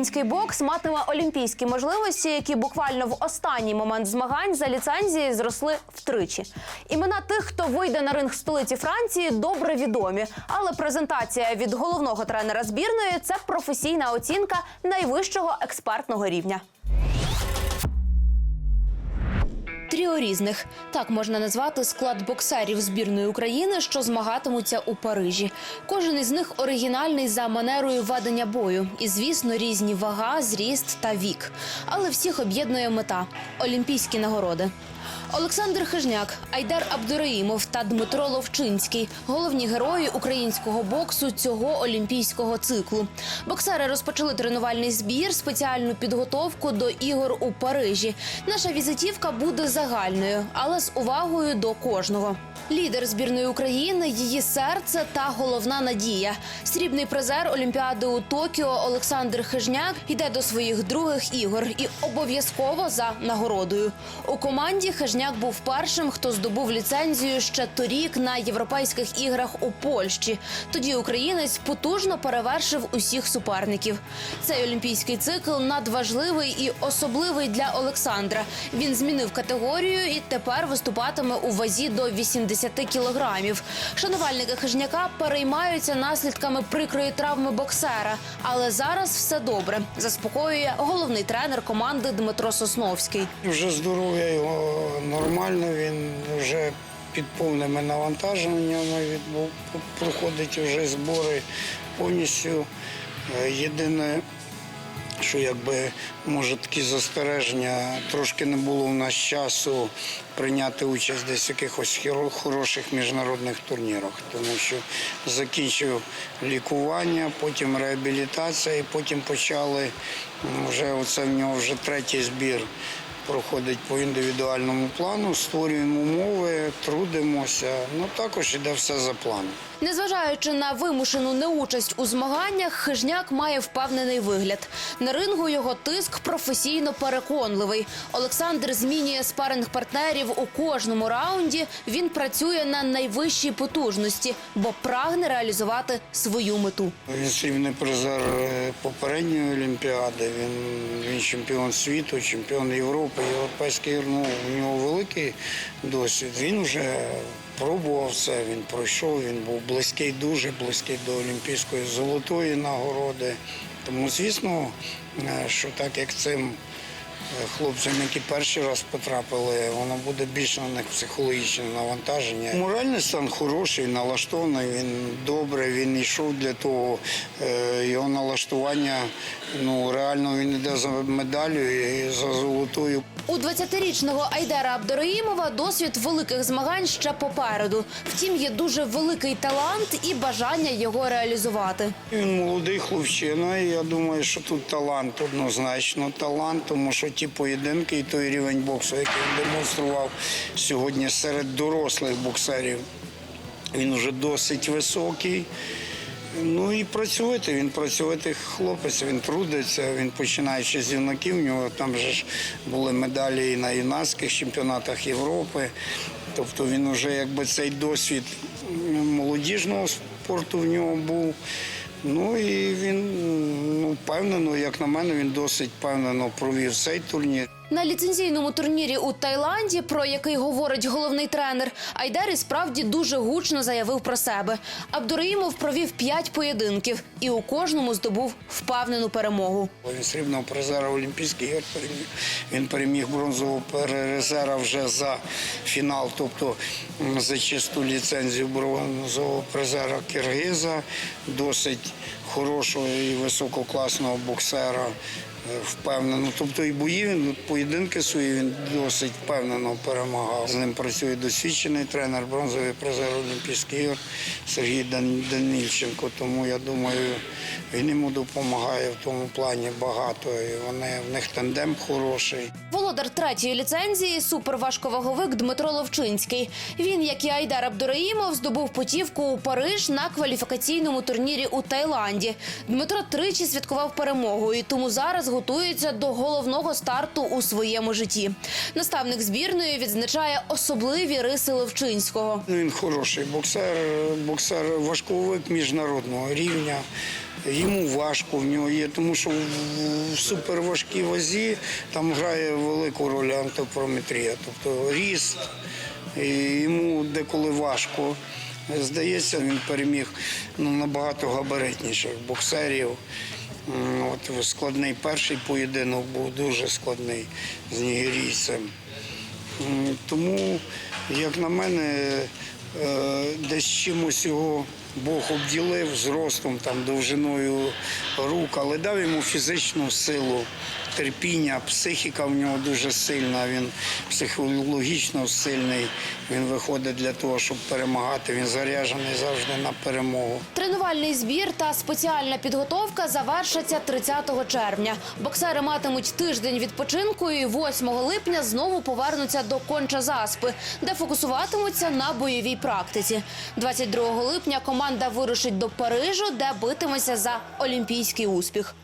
Український бокс матиме олімпійські можливості, які буквально в останній момент змагань за ліцензії зросли втричі. Імена тих, хто вийде на ринг столиці Франції, добре відомі. Але презентація від головного тренера збірної це професійна оцінка найвищого експертного рівня. Тріо різних так можна назвати склад боксерів збірної України, що змагатимуться у Парижі. Кожен із них оригінальний за манерою ведення бою, і звісно, різні вага, зріст та вік. Але всіх об'єднує мета олімпійські нагороди. Олександр Хижняк, Айдар Абдураїмов та Дмитро Ловчинський головні герої українського боксу цього олімпійського циклу. Боксери розпочали тренувальний збір, спеціальну підготовку до ігор у Парижі. Наша візитівка буде загальною, але з увагою до кожного. Лідер збірної України, її серце та головна надія. Срібний призер Олімпіади у Токіо Олександр Хижняк йде до своїх других ігор і обов'язково за нагородою. У команді Хижняк був першим, хто здобув ліцензію ще торік на європейських іграх у Польщі. Тоді українець потужно перевершив усіх суперників. Цей олімпійський цикл надважливий і особливий для Олександра. Він змінив категорію і тепер виступатиме у вазі до 80 кілограмів. Шанувальники хижняка переймаються наслідками прикрої травми боксера, але зараз все добре. Заспокоює головний тренер команди Дмитро Сосновський. Вже здоров'я його нормально, він вже під повними навантаженнями проходить вже збори повністю. Єдине, що якби може такі застереження, трошки не було в нас часу прийняти участь десь в якихось хороших міжнародних турнірах, тому що закінчив лікування, потім реабілітація, і потім почали вже оце в нього вже третій збір проходить по індивідуальному плану, створюємо умови, трудимося. Ну також іде все за планом. Незважаючи на вимушену неучасть у змаганнях, хижняк має впевнений вигляд. На рингу його тиск професійно переконливий. Олександр змінює спаринг партнерів у кожному раунді. Він працює на найвищій потужності, бо прагне реалізувати свою мету. Він срібний призер е, попередньої олімпіади. Він, він чемпіон світу, чемпіон Європи, європейський ну, у нього великий досвід. Він вже пробував це, він пройшов, він був близький, дуже близький до олімпійської золотої нагороди. Тому, звісно, е, що так як цим е, хлопцям, які перший раз потрапили, воно буде більше на них психологічне навантаження. Моральний стан хороший, налаштований, він добре, він йшов для того, е, його налаштування, ну реально він йде за медаллю і за золотою. У 20-річного Айдера Абдураїмова досвід великих змагань ще попереду. Втім, є дуже великий талант і бажання його реалізувати. Він молодий хлопчина, і я думаю, що тут талант однозначно талант, тому що ті поєдинки і той рівень боксу, який він демонстрував сьогодні серед дорослих боксерів, він вже досить високий. Ну і працювати. Він працювати хлопець, він трудиться, він починаючи з юнаків. У нього там же ж були медалі і на юнацьких чемпіонатах Європи. Тобто він вже якби цей досвід молодіжного спорту в нього був. Ну і він ну, впевнено, як на мене, він досить впевнено провів цей турнір. На ліцензійному турнірі у Таїланді, про який говорить головний тренер, Айдар справді дуже гучно заявив про себе. Абдураїмов провів п'ять поєдинків і у кожному здобув впевнену перемогу. Він срібного призера Олімпійських ігор переміг. Він переміг бронзового призера вже за фінал, тобто за чисту ліцензію бронзового призера Киргиза, досить хорошого і висококласного боксера. Впевнено, тобто і бої він поєдинки свої він досить впевнено перемагав. З ним працює досвідчений тренер, бронзовий призер Олімпійських ігор Сергій Дан- Данільченко. Тому я думаю, він йому допомагає в тому плані багато. І вони в них тандем хороший. Володар третьої ліцензії суперважковаговик Дмитро Ловчинський. Він, як і Айдар Абдураїмов, здобув путівку у Париж на кваліфікаційному турнірі у Таїланді. Дмитро тричі святкував перемогу і тому зараз готується до головного старту у своєму житті. Наставник збірної відзначає особливі риси Ловчинського. Ну, Він хороший боксер, боксер важковик міжнародного рівня. Йому важко в нього є, тому що в суперважкій вазі там грає велику роль антипрометрія, тобто ріст, і йому деколи важко. Здається, він переміг ну, набагато габаритніших боксерів. От складний перший поєдинок був дуже складний з нігерійцем. Тому, як на мене, е, десь чимось його Бог обділив зростом, там, довжиною рук, але дав йому фізичну силу, терпіння, психіка в нього дуже сильна, він психологічно сильний, він виходить для того, щоб перемагати, він заряджений завжди на перемогу. Тренувальний збір та спеціальна підготовка завершаться 30 червня. Боксери матимуть тиждень відпочинку і 8 липня знову повернуться до конча заспи, де фокусуватимуться на бойовій практиці. 22 липня команда вирушить до Парижу, де битиметься за олімпійський успіх.